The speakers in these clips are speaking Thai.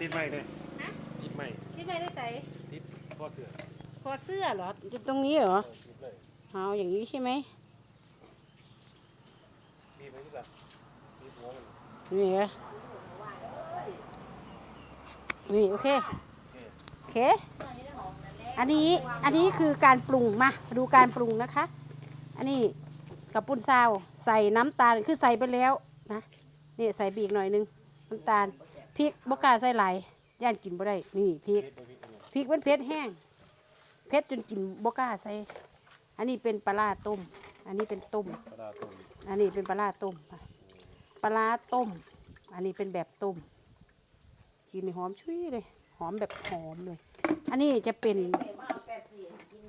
ติดใหม่เลยฮะติดใหม่ที่ไม่ได้ใส่ติดข้อเสือคอเสื้อเหรอจะตรงนี้เหรอติดเลยเอาอย่างนี้ใช่ไหมดีไหมที่ละดีหัวมันนี่เหรอนี่โอเคโอเค อันนี้อันนี้คือการปรุงมาดูการปรุงนะคะ อันนี้กับปุ้นซาวใส่น้ำตาลคือใส่ไปแล้วนะนี่ใส่บีกหน่อยนึงน้ำตาล พริกบกล้าใส่หลายย่านกินบ่ได้นี่พริกพริกมันเผ็ดแห้งเผ็ดจนกินบกล้าใส่อันนี้เป็นปลาร้าต้ม อันนี้เป็นต้ม ปลาต้ม อันนี้เป็นปลาร้าต้ม ปลาร้าต้ม อันนี้เป็นแบบต้ม กินหอมชุยเลย หอมแบบหอมเลย อันนี้จะเป็น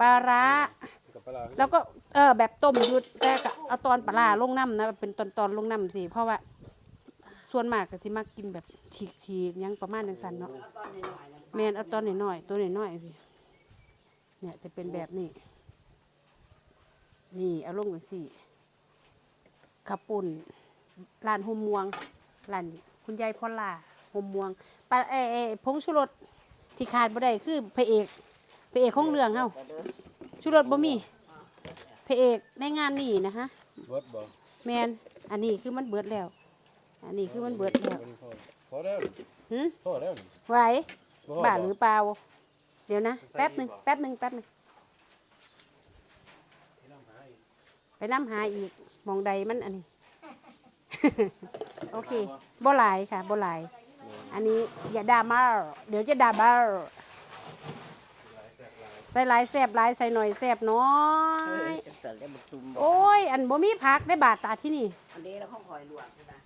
ปลาร้ากับปลาร้าแล้วก็เออแบบต้มยุดแต่ก็เอาตอนปลาร้าลงน้ำนะเป็นตอนตอนลงน้ำสิเพราะว่า ส่วนมากก็สิมากินแบบฉีกๆหยังประมาณนั้นสันเนาะแมนเอาตอนน้อยๆตัวน้อยๆสิเนี่ยจะเป็นแบบนี้ นี่เอาลงแบบสี่ขับปุ่นร้านหมมวงร้านคุณยายพอลล่าหมมวงปลาเออเออผงชูรสที่ขาดบ่ได้คือพระเอกพระเอกของเรื่องเฮาชูรสบ่มีพระเอกในงานนี้นะคะเบิดบ่แมนอันนี้คือมันเบิดแล้ว อันนี้คือมันเบิดแล้วบ่ได้พอพอแล้วนี่หึพอแล้วนี่ไหวบ่พอบ้าหรือเปล่า เดี๋ยวนะ แป๊บหนึ่งแป๊บหนึ่งแป๊บหนึ่งไปน้ำหาอีกหมองใดมันอันนี้ โอเคบ่หลายค่ะบ่หลาย อันนี้อย่าด่ามาเดี๋ยวจะด่าบ้าใส่หลายแซบหลายใส่หน่อยแซบน้อยเสร็จแล้วมันตุ่มบอกโอ้ย อันบ่มีผักได้บาทตาที่นี่อันนี้เราข้องคอยลวกนะเอาสักนิดนึง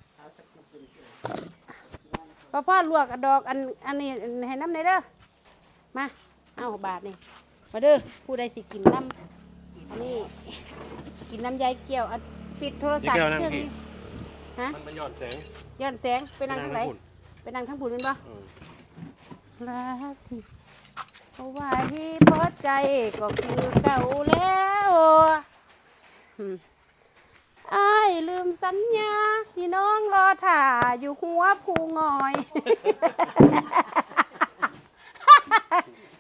พ่อพ่อลวกดอกอันอันนี้ให้น้ำในอยเด้อมาเอาบาทนี่มาเด้อผู้ใดสิกินน้ำอันนี้กินน้ำยายเกี่ยวอันปิดโทรศัพท์เครื่องนี้ฮะมันมันหย่อนแสงย้อนแสงไปนั่งทางไหนฝุ่นไปนั่งทางผุนเป็นปะเออรักที่เอาไว้เพราะใจก็คือเก่าแล้วอืมอ้า ยลืมสัญญาที่น้องรอถ่าอยู่หัวภูงอย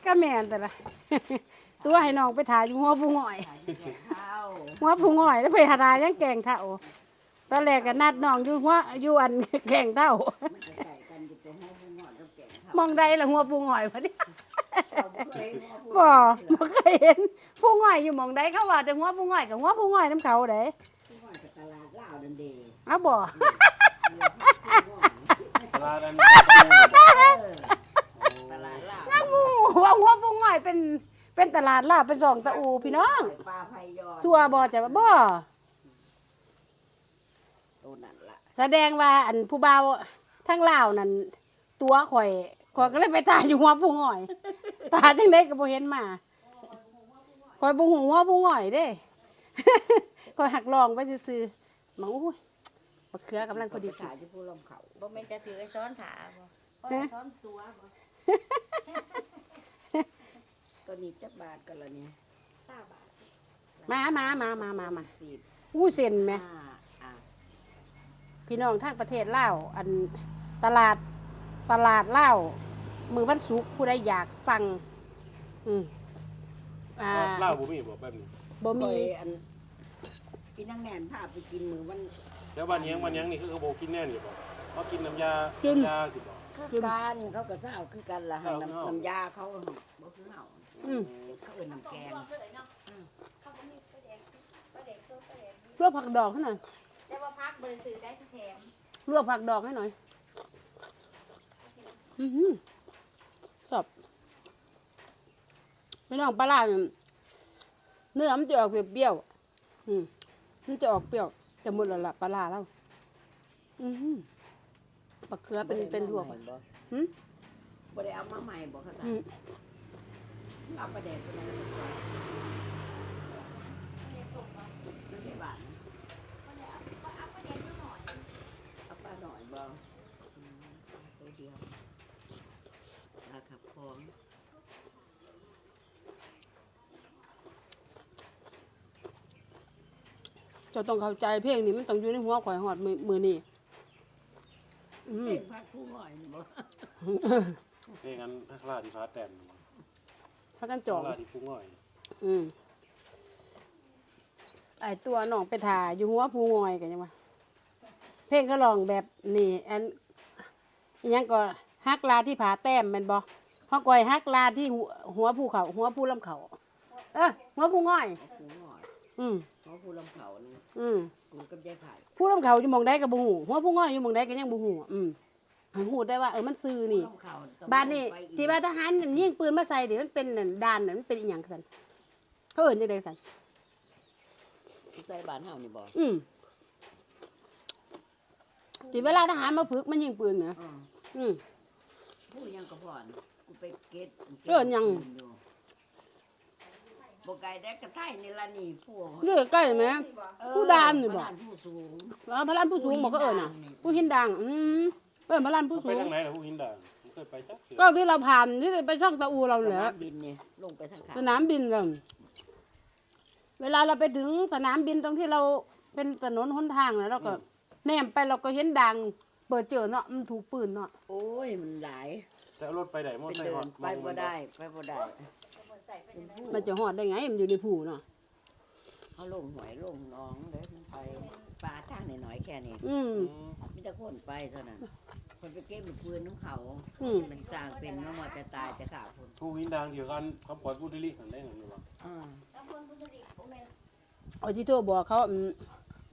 ก็แม่นแต่ละ ตัวให้น้องไปถ่ายอยู่หัวภูงอย หัวผู้ง่อยแล้วไปหาดายังแกงเท่าตอนแรกก็นัดน้องอยู่หัวอยู่อันแกงเท่ามองห้องผู้งอนต้องแกงข้าวมองใดละหัวผู้ง่อยพอดีเอาบ่เคยบ่เคยเห็นผู้ง่อยอยู่หมองใดเขาว่าแต่หัวผู้ง่อยกับหัวผู้ง่อยน้ำเขาเด้ผู้งอนจากตลาดลาวดันเดย์เอาบ่ปลาร้าด้านตลาดลาวนักหมูว่าหัวผู้ง่อยเป็นเป็นตลาดลาวเป็นสองตะอูพี่น้องปลาไผ่ยอดสัวบ่จะว่าบ่ตัวนั่นล่ะแสดงว่าอันผู้บ่าวทั้งลาวนั่นตัวข่อยข่อยก็เลยไปตายอยู่หัวผู้ง่อย ตาจังได๋ก็บ่เห็นมาข่อยบ่ฮู้หัวผู้ง่อยเด้ข่อยหักลองไปซื่อๆ มาอุ้ยบักเขือกำลังพอดีขายที่ผู้ลมเขาบ่แม่นจะถือไอ้ซ้อนขาบ่เอาซ้อนตัวบ่ตัวนี้จักบาทกันละเนี่ย20บาทมามามามามามาสิบอู้เซ็นไหม ห้าอะพี่น้องทางประเทศลาวอันตลาดตลาดลาวมือวันศุกร์ผู้ใดอยากสั่ง อืมอ่าเหล้าบ่มีบ่แบบนี้บ่มีมีอัน พี่นั่งแนนพาไปกินมือวันแล้ววันยังวันยังนี่คือเขาบ่กินแน่นี่บ่เขากินน้ำยาน้ำยาสิบ่คือกันเขาก็เศร้าคือกันล่ะหั่นเศร้าน้ำน้ำยาเขาบ่คือเฮาอืม เขาเอิ้นน้ำแกงลวกผักดอกให้หน่อยแต่ว่าพักบริสุทธิ์ได้แถมลวกผักดอกให้หน่อย อือหือสอบพี่น้องปลาร้าเนี่ยเนื้อมันจะออกเปรี้ยวๆอืม มันจะออกเปรี้ยวจะหมดแล้วล่ะปลาร้าแล้วอือหือบักเขือเป็นเป็นลวกบ่อะได้หืมบ่ได้เอามาใหม่บ่เขาอืมเอาประเด็นไปเลยไม่ได้บาทนะเอาปลาหน่อยบ่อืมตัวเดียวปลาขับคอง จะต้องเข้าใจเพลงนี้มันต้องอยู่ในหัวข่อยหอดมือมือนี่อืมเด็กพัดผู้ง่อยนี่บ่เพลงนั้นทักลาที่ฟ้าแต้มพากันจทัอกงลาที่ผู้ง่อย อืมไอตัวน้องไปถ่าอยู่หัวผู้งอยกันยังวะเพลงก็ลองแบบนี่ อันอิหยังก็ฮักลาที่ผาแต้มแมันบ่ฮอกอยฮักลาที่หัวหัวภูเขา หัวภูลำเขา เออหัวภูง่อยเอาผู้ง่อย อืมเขาผู้ลำเขานี่อืมกูกับยายไผ่ผู้ลำเขาอยู่หมองใดก็บ่ฮู้หัวภูง่อยอยู่หมองใดก็ยังบ่ฮู้อืมฮู้ได้ว่าเออมันซื่อนี่ผู้ลำเขาต้องบ้านนี่ไปอีกที่ว่าทหารนั่นยิงปืนมาใส่ดิมันเป็นนั่นด่านนั่นมันเป็นอีหยังซั่นเขาเอิ้นจังได๋ซั่นใส่บ้านเฮานี่บ่อืมที่เวลาทหารมาฝึกมันยิงปืนเนี่ยอืออืมผู้ยังก็พอนกูไปเก็ตเอิ้นหยัง อยู่ บ่ไกลได้กระไทนี่ล่ะนี่ผู้เลือกใกล้ไหม เออผู้ดามนี่บ่บ้านผู้สูงแล้วพระลานผู้สูงบอกก็เอิญอะ ผู้หินดังอืมเอิญพระลานผู้ไปสูง ทางไหนล่ะผู้หินด่างผมเคยไปจักเทื่อก็ที่เราผ่านที่ไปช่องตะอูเราสเหนือนามบินนี่ลงไปทางขาสนามบินเลยเวลาเราไปถึงสนามบินตรงที่เราเป็นถนนหนทางนะเราก็แนมไปเราก็เห็นดัง เปิดเจอเนาะมันถูกปืนเนาะโอ้ยมันหลายแต่เอารถไปไหนมอไปไซค์เดิฮอนดไปบ่ได้ไปบ่ได้ ใส่ไปในนั้นมันจะหอดได้ไงมันอยู่ในผูเนาะเขาลงหวยลงหน้องเด้มันไปปลาทางน้อยๆแค่นี้อืมอืม มีแต่คนไปเท่านั้นคนไปเก็บลูกปืนน้ำเขาอืม มันสร้างเป็นว่าหมดจะตายจะขาคนผู้หินด่างเดียวกันคำขวัญผู้ดิลิกันได้เหมือนกันวะอ่าแล้วคนพุทธดิโอเมนเอาที่โทรบอกเขาอืม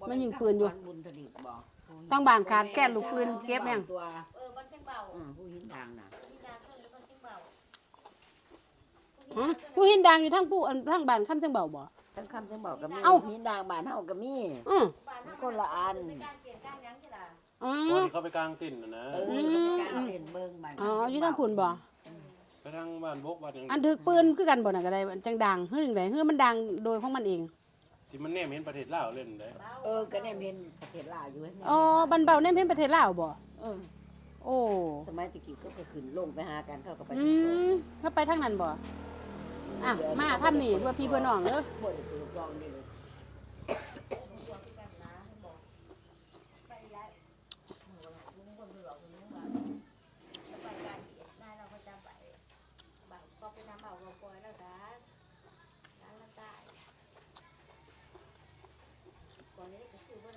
มันยิงปืนอยู่บุญถลิกบอกตั้งบ้านขาดแก้ลูกปืนเก็บยังตัวเออวันเชียงเบา อืมผู้หินทางน่ะ ที่นาเพิ่งแล้ววันเชียงเบา ฮะผู้หินดังอยู่ทั้งผู้อันทั้งบ้านข้ามทั้งเบาบ่ทั้งคำทั้งบอกก็มีเอ้า หินดางบ้านเฮาก็มี อืมบ้านเฮาคนละอันไม่กล้ารเปลี่ยนกล้ารยังใช่ล่ะอ๋อ วันนี้เขาไปกลางเต็นท์นะนะเอออืมก็ไปกลางเล่นเบิ่งบ้านอ๋ออยู่ทั้งพุ่นบ่ ไปทางบ้านบกบ้านหยังอันถือปืนคือกันบ่น่ะก็ได้อันจังดังเฮือจังไดเฮือมันดังโดยของมันเอง ที่มันแนมเห็นประเทศลาวเล่นได้เออก็เนี่ยเห็นประเทศลาวอยู่เนี่ยอ๋อบันเบาในเพิ่นประเทศลาวบ่ เออโอ้ สมัยตะกี้ก็ไปขึ้นลงไปหากันเขาก็ไปอืมแล้วไปทางนั้นบ่ อะมาทำนี่เพื่อพี่เพื่อน้องเด้อบ่ได้ไปกองนี่เลยตัวคือกันนะเขาบอกไปแล้วหนูหันลุงคนเบื่อคนลุงว่าไปการเปลี่ยนได้เราก็จะไปไปก็ไปทำเบาเราปล่อยแล้วจ้าร้านละตายก่อนนี้ก็คือว่า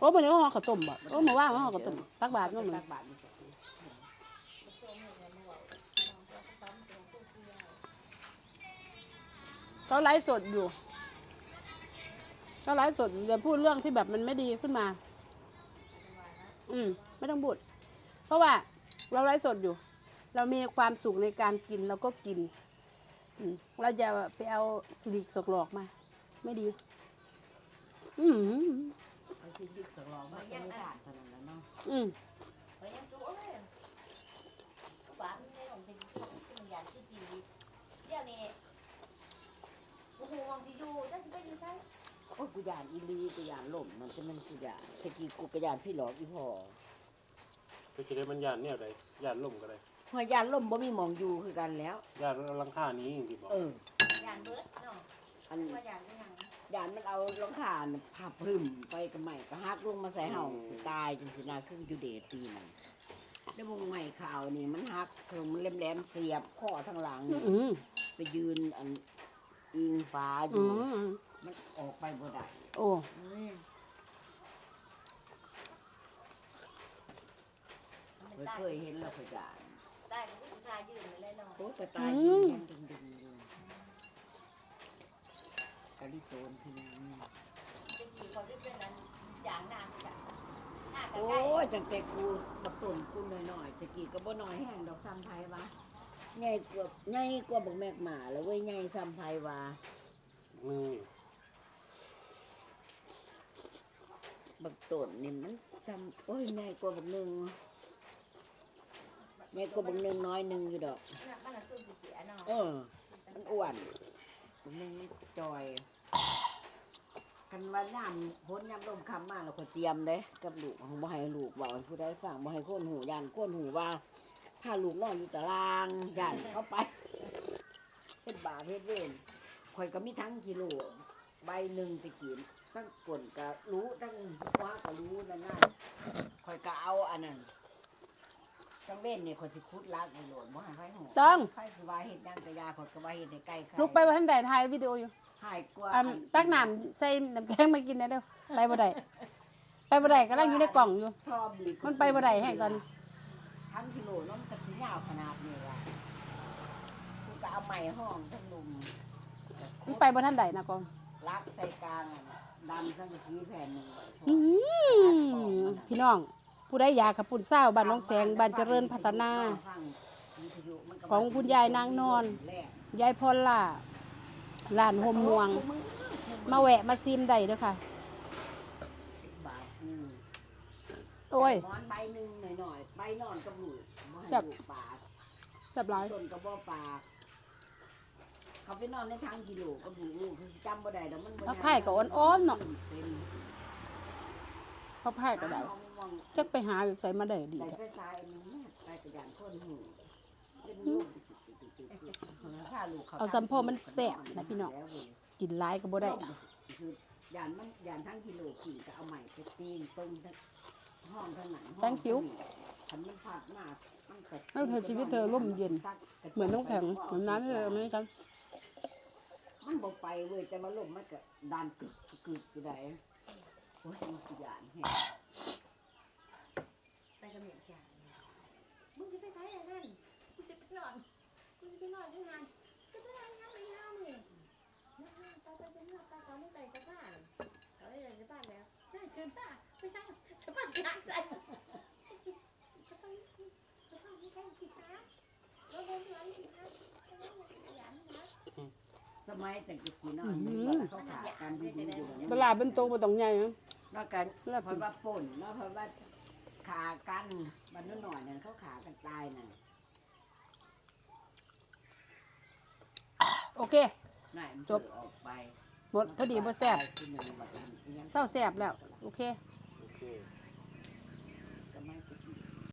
โอืมดอกมันก็สิได้จังไปไปแต่ละหมูไปเลยมาแล้วไปอยู่บ่ตอนโอ้มื้อนี้เขาห่อข้าวต้มบ่โอ้มื้อว่างเขาห่อข้าวต้มตักบาตรเนาะมื้อตักบาทนี่ก็สิเขาไลฟ์สดอยู่เขาไลฟ์สดอย่าพูดเรื่องที่แบบมันไม่ดีขึ้นมา อืม ไม่ต้องพูดเพราะว่าเราไลฟ์สดอยู่ เรามีความสุขในการกินเราก็กิน อืมเราจะไปเอาสิริสกหลอกมา ไม่ดี อืม สิยึกสลองมาจะไม่ขาดเท่านั้นแหละเนาะอืมไปยังตัวเลยก็บ้านไม่ลงเป็นที่มันอยากที่ดีเดี๋ยวนี้โอ้โหมองที่อยู่จะไปอยู่ใช่โอ้ยกูยานอีหลีกูยานล่มมันจะมันกูยานตะกี้กูก็ยานพี่หลอกอีพ่อไปจะได้มันยานเนี่ยใดยานล่มก็ได้พอยานล่มบ่มีหมองอยู่คือกันแล้ว ยานลังค่านี้จริงๆบอกเออยานเบิร์ดเนาะอันว่ายานเป็น ยังยานมันเอารองคาญพับพึ่มไปกับใหม่ก็ฮักลงมาใส่เห่าสิตายจังสินาคืออยู่เดทปีนั้นแล้ววงใหม่ข่าวนี่มันฮักถึงมันแหลมๆเสียบข้อทั้งหลังอืมไปยืนอันอิงฟ้าออืยู่มมันออกไปบ่ได้โอ้มันเคยเคยได้เห็นแล้วก็ยานได้มันก็ตายยืนเลยเนาะโอ้ไปตายยืนยังดึงๆ อยู่กะลิโตนคือหยังนี่จะกี่คนที่เป็นนั้นจางนางจ้ะหน้ากันโอ้ใกล้ยจังแต่กูบักต้นกูน้อยๆตะกี้ก็บ่น้อยแห้งดอกซ้ำไผวะใหญ่กว่าใหญ่กว่าบักแมกหมาแล้วเว้ยใหญ่ซ้ำไผวะนึงนี่บักต้นนี่มันซ้ำโอ้ยใหญ่กว่าบักหนึงใหญ่กว่าบักหนึงน้อยหนึงอยู่ดอกน่ะมันน่ะตัวเสียเนาะเออมันอ้วนบักห นึงมันจอย กันว่าน้ำพ้นยำลมคำมาเราก็เตรียมเลยกับลูกของบ่ให้ลูกเว่าให้ผู้ใดฟังบ่ให้คนหูยานคนหูว่าพาลูกนอนอยู่ตารางยานเข้าไปเฮ็ดบาเฮ็ดเวรข่อยก็มีทั้งกิโลใบหนึ่งตะกี้ตั้งกลก็รู้ตั้งคว้าก็รู้นั่นน่ะข่อยก็เอาอันนั้น จังเว้นเนี่ยข่อยสิคุดลากไปโหลดบ่ให้ไผหูต้องไผสิว่าเฮ็ดหยังกะยาข่อยก็ว่าเฮ็ดให้ใกล้ใครลูกไปว่าท่านใดถ่ายวิดีโออยู่หายกว่าอันตักน้ำใส่น้ำแข็งมากินได้เด้อไปบ่ได้ไปบ่ได้กำลังอยู่ในกล่องอยู่ชอบดีมันไปบ่ได้แห้งตอนนี้ ทั้งกิโลน้องกระสิยาวขนาดนี้ล่ะกูก็เอาไม้ห้องทั้งลุมมันไปบ่ท่านใดนะกองลักใส่กลางอะดำทั้งสีแผ่นหนึ่งอื้อหือพี่น้อง ผู้ใดอยากขับปุ่นเศร้าวบ้านน้องแสงบ้านเจริญพัฒนา ของคุณยายนางนอน ยายพรล่ะร้านโฮมม่วง มาแวะมาซิมได้เด้อค่ะบาทหนึ่งโอ้ยหมอนใบหนึ่งหน่อยๆใบนอนกับหลูกบ่ให้จับลูกปากสับหลายต้นกับบ่ปากเขาไปนอนในทางกิโลกับลูกลูกคือจำบ่ได้แล้วมันบ่ผักไผ่ก็อ่อนๆเนาะเป็นพอแพ้ก็ได้เอามอง จักไปหาอยู่ใส่มาได้ดีใส่แท้ไฟฟ้าอันนี้แม่ไปกระยานคนหูเป็นลูกถ้าลูกเขาเอาซัมพอมันแซ่บนะพี่น้องกินหลายก็บ่ได้คือยานมันยานทั้งกิโลขี่ก็เอาใหม่ไปตีนตรงทั้งห้องทั้งหนัง Thank you คันมันพัดมากมันก็เออเธอชีวิตเธอร่มเย็น เหมือนน้ำแข็งเหมือนน้ำที่เราไม่ได้กันมันบ่ไปเว้ยแต่ว่าลมมันก็ดันกึกกึกอยู่ได้โอ้ยมันขยานแฮะ ไปกับเมียจ่า มึงจะไปใช้อะไรนั่นกูจะไปนอนกูจะไปนอนด้วยงานจะไปนอนงานไปงานนี่นะฮะไปไปไปนอนไปตอนนี้ไปสะพานเขาได้เลยสะพานแล้วนั่นคือป้าไม่ใช่สะพานกลางใส่สะพานสะพานไม่ใช่สิคะเราเดินสวนสิคะอย่านะสมัยแต่กี้เนาะมันว่าเขาขากันดีๆอยู่เวลาเป็นโตบ่ต้องใหญ่นะแล้วกันแล้วเพราะว่าป่นแล้วเพราะว่า ขากันบันนู้นหน่อยเนี่ยเขาขากันตายน่ะโอเค น่ะมันจบ ออกไปหมดพอดีบ่แซ่บขึ้นมาบัดนี้ยังเศร้าแซ่บแล้ว โอเค โอเค